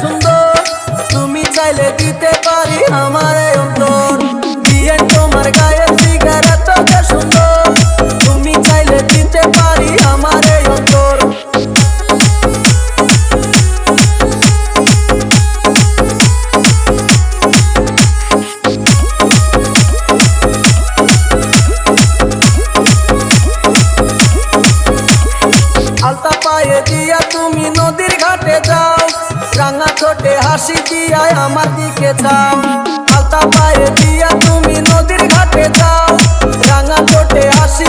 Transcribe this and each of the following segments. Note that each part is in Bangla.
সুন্দর। তুমি চাইলে দিতে পারি আমার অন্তর। দিয়ে তোমার গায়ের দিকে সুন্দর। তুমি চাইলে দিতে পারি রাঙা ছোটে হাসি দিয়ায় আমার দিকে চাও। আলতা পায়ে দিয়া তুমি নদীর ঘাটে যাও। রাঙা ছোটে হাসি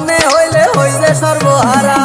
মনে হইলে হইলে সর্বহারা।